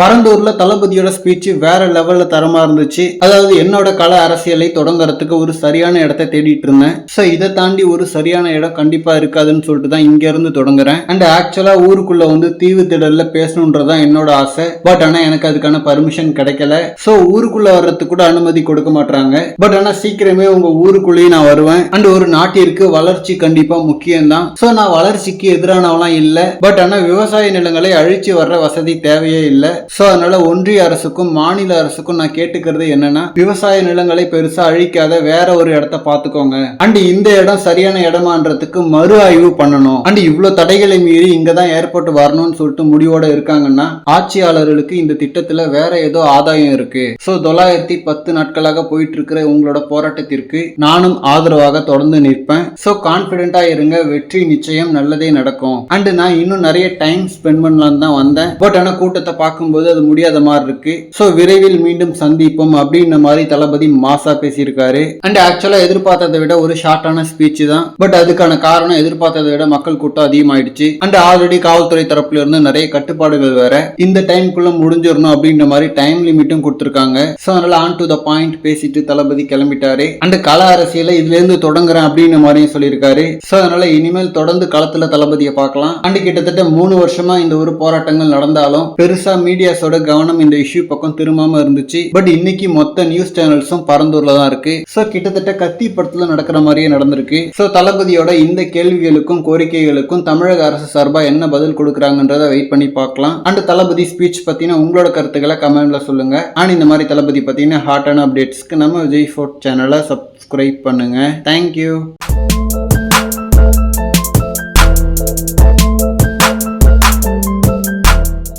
பரந்தூர்ல தளபதியோட ஸ்பீச் வேற லெவல்ல தரமா இருந்துச்சு. அதாவது என்னோட கல அரசியலை தொடங்குறதுக்கு ஒரு சரியான இடத்தை தேடிட்டு இருந்தேன். சோ இதை தாண்டி ஒரு சரியான இடம் கண்டிப்பா இருக்காதுன்னு சொல்லிட்டு தான் இங்க இருந்து தொடங்குறேன் அண்ட் ஆக்சுவலா ஊருக்குள்ள வந்து தீவு திடல்ல பேசணுன்றதான் என்னோட ஆசை. பட் ஆனா எனக்கு அதுக்கான பர்மிஷன் கிடைக்கல. சோ ஊருக்குள்ள வர்றதுக்கு கூட அனுமதி கொடுக்க மாட்டாங்க பட் ஆனா சீக்கிரமே உங்க ஊருக்குள்ளேயே நான் வருவேன். அண்ட் ஒரு நாட்டிற்கு வளர்ச்சி கண்டிப்பா முக்கியம்தான். ஸோ சோ நான் வளர்ச்சிக்கு எதிரானவெல்லாம் இல்ல. பட் ஆனா விவசாய நிலங்களை அழிச்சு வர்ற வசதி தேவையே இல்லை. சோ அதனால ஒன்றிய அரசுக்கும் மாநில அரசுக்கும் நான் கேட்டுக்கிறது என்னன்னா விவசாய நிலங்களை பெருசா அழிக்காத வேற ஒரு இடத்த பாத்துக்கோங்க அண்ட் இந்த இடம் சரியான இடமான்றதுக்கு மறு ஆய்வு பண்ணணும். அண்ட் இவ்வளவு தடைகளை மீறி இங்க தான் ஏர்போர்ட் வரணும்னு சொல்லிட்டு முடிவோட இருக்காங்கன்னா ஆட்சியாளர்களுக்கு இந்த திட்டத்துல வேற ஏதோ ஆதாயம் இருக்கு. சோ தொள்ளாயிரத்தி பத்து நாட்களாக போயிட்டு இருக்கிற உங்களோட போராட்டத்திற்கு நானும் ஆதரவாக தொடர்ந்து நிற்பேன். சோ கான்பிடென்டா இருங்க வெற்றி நிச்சயம் நல்லதே நடக்கும். அண்ட் நான் இன்னும் நிறைய டைம் ஸ்பெண்ட் பண்ணலான்னு தான் வந்தேன். பட் ஆனா கூட்டத்தை பார்க்கும்போது அது முடியாத மாதிரி இருக்கு. ஸோ விரைவில் மீண்டும் சந்திப்போம் அப்படின்ற மாதிரி தளபதி மாசா பேசியிருக்காரு. அண்ட் ஆக்சுவலா எதிர்பார்த்ததை விட ஒரு ஷார்ட்டான ஸ்பீச் தான். பட் அதுக்கான காரணம் எதிர்பார்த்ததை விட மக்கள் கூட்டம் அதிகமாயிடுச்சு. அண்ட் ஆல்ரெடி காவல்துறை தரப்புல இருந்து நிறைய கட்டுப்பாடுகள் வேற. இந்த டைம்குள்ள முடிஞ்சிடணும் அப்படின்ற மாதிரி டைம் லிமிட்டும் கொடுத்துருக்காங்க. சோ அதனால ஆன் டு த பாயிண்ட் பேசிட்டு தளபதி கிளம்பிட்டாரு. அண்ட் கள அரசியல இதுல இருந்து தொடங்குறேன் அப்படின்ற மாதிரியும் சொல்லியிருக்காரு. சோ அதனால இனிமேல் தொடர்ந்து களத்துல தளபதியை பார்க்கலாம். அண்ட் கிட்டத்தட்ட மூணு வருஷமா இந்த ஒரு போராட்டங்கள் நடந்தாலும் பெருசா மீடியாஸோட கவனம் இந்த இஷ்யூ பக்கம் திரும்பாம இருந்துச்சு. பட் இன்னைக்கு மொத்த நியூஸ் சேனல்ஸும் பரந்தூர்ல தான் இருக்கு. சோ கிட்டத்தட்ட கத்தி படத்துல நடக்கிற மாதிரியே நடந்திருக்கு. சோ தளபதியோட இந்த கேள்விகளுக்கும் கோரிக்கைகளுக்கும் தமிழக அரசு சார்பா என்ன பதில் கொடுக்குறாங்கன்றத வெயிட் பண்ணி பார்க்கலாம். அண்ட் தளபதி ஸ்பீச் பத்தின உங்களோட கருத்துக்களை கமெண்ட்ல சொல்லுங்க. அண்ட் இந்த மாதிரி தளபதி பத்தின ஹாட்டான அப்டேட்ஸ்க்கு நம்ம விஜய் ஃபோர்ட் சேனலை சப்ஸ்கிரைப் பண்ணுங்க. Thank you